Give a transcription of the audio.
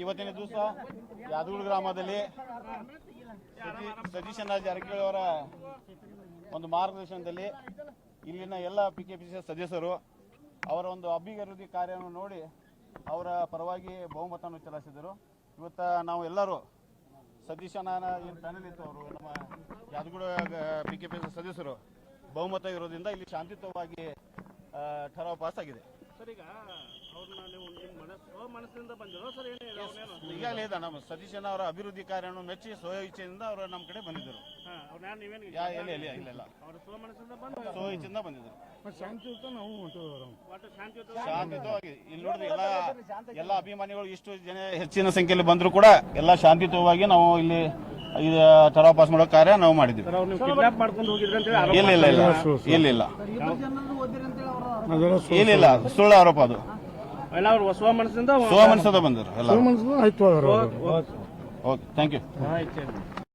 ಇವತ್ತಿನ ದಿವಸ ಯಾದಗೂಡು ಗ್ರಾಮದಲ್ಲಿ ಸತೀಶನ ಜಾರಕಿಹೊಳಿ ಅವರ ಒಂದು ಮಾರ್ಗದರ್ಶನದಲ್ಲಿ ಇಲ್ಲಿನ ಎಲ್ಲ ಪಿ ಕೆ ಪಿ ಸಿ ಸದಸ್ಯರು ಅವರ ಒಂದು ಅಭಿವೃದ್ಧಿ ಕಾರ್ಯವನ್ನು ನೋಡಿ ಅವರ ಪರವಾಗಿ ಬಹುಮತವನ್ನು ಚಲಾಯಿಸಿದರು. ಇವತ್ತು ನಾವು ಎಲ್ಲರೂ ಸತೀಶನ ಏನು ಅವರು ನಮ್ಮ ಯಾದಗೂಡು ಪಿ ಕೆ ಪಿ ಸಿ ಸದಸ್ಯರು ಬಹುಮತ ಇರೋದ್ರಿಂದ ಇಲ್ಲಿ ಶಾಂತಿಯುತವಾಗಿ ಠರಾವ್ ಪಾಸ್ ಈಗಾಗಲೇ ಇದೆ ನಮ್ಮ ಅವರ ಅಭಿವೃದ್ಧಿ ಕಾರ್ಯವನ್ನು ಮೆಚ್ಚಿ ಸ್ವಯ ಇಚ್ಛೆಯಿಂದ ಅವರು ನಮ್ಮ ಕಡೆ ಬಂದಿದ್ರು ಯಾ ಇಲ್ಲ ಇಲ್ಲ ಬಂದಿದ್ದರು ಶಾಂತಿಯುತ ನಾವು ಹೊಂಟಿದ್ರು ಶಾಂತಿಯುತವಾಗಿ ಇಲ್ಲಿ ನೋಡಿದ್ರೆ ಎಲ್ಲ ಎಲ್ಲ ಅಭಿಮಾನಿಗಳು ಇಷ್ಟು ಜನ ಹೆಚ್ಚಿನ ಸಂಖ್ಯೆಯಲ್ಲಿ ಬಂದರೂ ಕೂಡ ಎಲ್ಲ ಶಾಂತಿಯುತವಾಗಿ ನಾವು ಇಲ್ಲಿ ಇದು ಪಾಸ್ ಮಾಡೋ ಕಾರ್ಯ ನಾವು ಮಾಡಿದ್ದೀವಿ. ಅವ್ರು ನೀವು ಕಿಡ್ನಾಪ್ ಮಾಡ್ಕೊಂಡು ಹೋಗಿದ್ರಿ ಅಂತ ಹೇಳಿ ಆರೋಪ ಇಲ್ಲ ಇಲ್ಲ ಇಲ್ಲ. ಇಲ್ಲ ಇಲ್ಲ. ಅದೆಲ್ಲ ಇಲ್ಲ ಇಲ್ಲ. ಸುಳ್ಳು ಆರೋಪ ಅದು. ಎಲ್ಲ ಅವ್ರು ಹೊಸ ಮನಸ್ಸಿಂದ ಸ್ವಮನಸದ ಬಂದರು ಎಲ್ಲ. ಆಯ್ತು ಅವ್ರು. ಓಕೆ ಥ್ಯಾಂಕ್ ಯು ಆಯ್ತು.